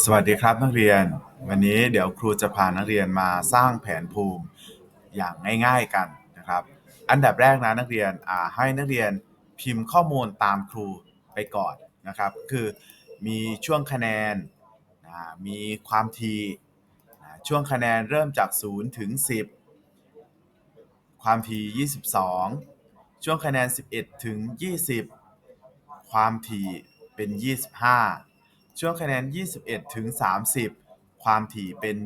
สวัสดีครับนักเรียน วันนี้เดี๋ยวครูจะพานักเรียนมาสร้างแผนภูมิอย่างง่าย ๆกันนะครับ อันดับแรกนะนักเรียนให้นักเรียนพิมพ์ข้อมูลตามครูไปก่อนนะครับ คือมีช่วงคะแนนมีความถี่อ่าช่วงคะแนนเริ่มจาก 0 ถึง 10 ความถี่22 ช่วงคะแนน 11 ถึง 20 ความถี่เป็น 25 ช่วงคะแนน 21 ถึง 30 ความถี่เป็น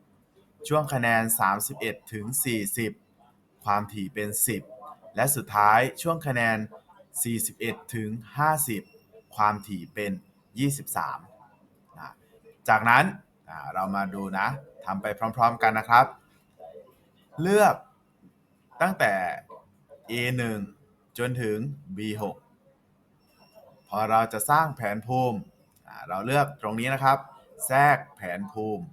20 ช่วงคะแนน 31 ถึง 40 ความถี่เป็น 10 และสุดท้ายช่วงคะแนน 41 ถึง 50 ความถี่เป็น 23นะจากนั้นเรามาดูนะทำไปพร้อมๆกันนะครับ เลือกตั้งแต่ A1 จนถึง B6 พอเราจะสร้างแผนภูมิ เราเลือกตรงนี้นะครับ แทรกแผนภูมิ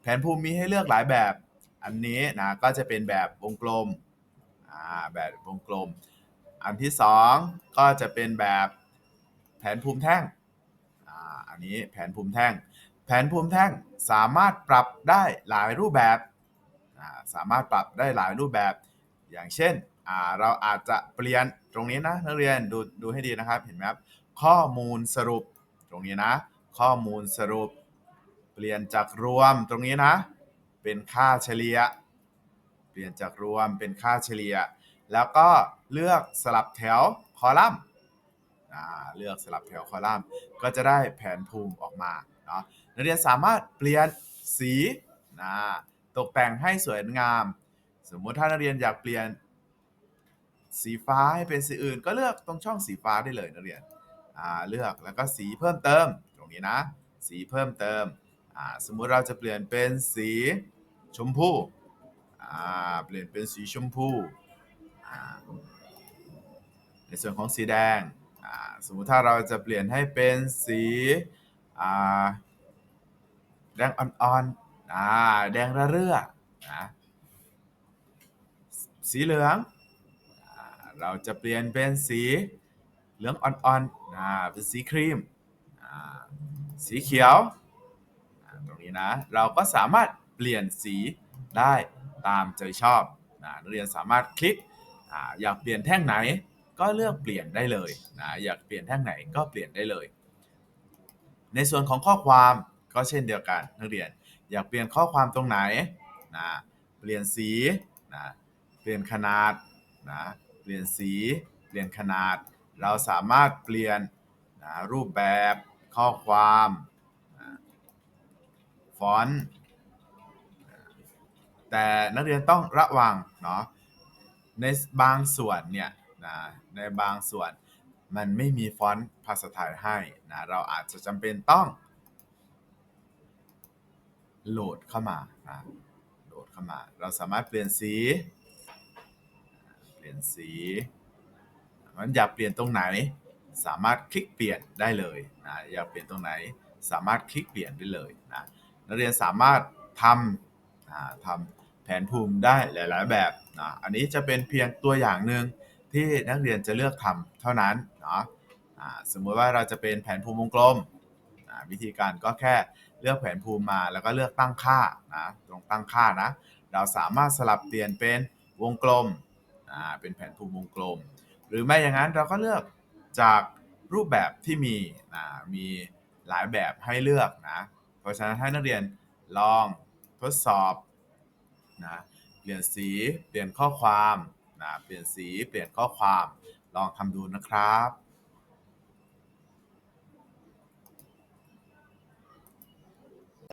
แผนภูมิมีให้เลือกหลายแบบ อันนี้นะก็จะเป็นแบบวงกลม แบบวงกลม อันที่สองก็จะเป็นแบบแผนภูมิแท่ง อันนี้แผนภูมิแท่ง แผนภูมิแท่งสามารถปรับได้หลายรูปแบบ สามารถปรับได้หลายรูปแบบ อย่างเช่นเราอาจจะเปลี่ยนตรงนี้นะนักเรียนดูดูให้ดีนะครับเห็นไหมครับ ข้อมูลสรุป ตรงนี้นะ ข้อมูลสรุป เปลี่ยนจากรวมตรงนี้นะ เป็นค่าเฉลี่ย เปลี่ยนจากรวมเป็นค่าเฉลี่ย แล้วก็เลือกสลับแถวคอลัมน์เลือกสลับแถวคอลัมน์ ก็จะได้แผนภูมิออกมาเนาะนักเรียนสามารถเปลี่ยนสีนะตกแต่งให้สวยงาม สมมุติถ้านักเรียนอยากเปลี่ยนสีฟ้าให้เป็นสีอื่น ก็เลือกตรงช่องสีฟ้าได้เลยนักเรียน เลือกแล้วก็สีเพิ่มเติมตรงนี้นะ สีเพิ่มเติมอ่าสมมุติเราจะเปลี่ยนเป็นสีชมพูอ่าเปลี่ยนเป็นสีชมพูอ่าในส่วนของสีแดงอ่าสมมุติถ้าเราจะเปลี่ยนให้เป็นสีอ่าแดงอ่อนๆอ่าแดงระเรื่อนะสีเหลืองอเราจะเปลี่ยนเป็นสี เหลืองอ่อนๆอ่าเป็นสีครีมอ่าสีเขียวตรงนี้นะเราก็สามารถเปลี่ยนสีได้ตามใจชอบนะนักเรียนสามารถคลิกออยากเปลี่ยนแท่งไหนก็เลือกเปลี่ยนได้เลยนะอยากเปลี่ยนแท่งไหนก็เปลี่ยนได้เลย ในส่วนของข้อความก็เช่นเดียวกันนักเรียนอยากเปลี่ยนข้อความตรงไหนนะเปลี่ยนสีนะเปลี่ยนขนาดนะเปลี่ยนสี เปลี่ยนขนาด เราสามารถเปลี่ยนนะรูปแบบข้อความฟอนต์แต่นักเรียนต้องระวังเนาะในบางส่วนเนี่ยนะในบางส่วนมันไม่มีฟอนต์ภาษาไทยให้นะเราอาจจะจำเป็นต้องโหลดเข้ามานะโหลดเข้ามา เราสามารถเปลี่ยนสี เปลี่ยนสี มันอยากเปลี่ยนตรงไหน สามารถคลิกเปลี่ยนได้เลยนะอยากเปลี่ยนตรงไหน สามารถคลิกเปลี่ยนได้เลยนะนักเรียนสามารถทำทำแผนภูมิได้หลาย ๆ แบบนะอันนี้จะเป็นเพียงตัวอย่างหนึ่งที่นักเรียนจะเลือกทำเท่านั้นเนาะสมมติว่าเราจะเป็นแผนภูมิวงกลมวิธีการก็แค่เลือกแผนภูมิมาแล้วก็เลือกตั้งค่านะตรงตั้งค่านะ เราสามารถสลับเปลี่ยนเป็นวงกลมเป็นแผนภูมิวงกลม หรือไม่อย่างนั้นเราก็เลือกจากรูปแบบที่มีนะมีหลายแบบให้เลือกนะเพราะฉะนั้นให้นักเรียนลองทดสอบนะเปลี่ยนสีเปลี่ยนข้อความนะเปลี่ยนสีเปลี่ยนข้อความลองทำดูนะครับ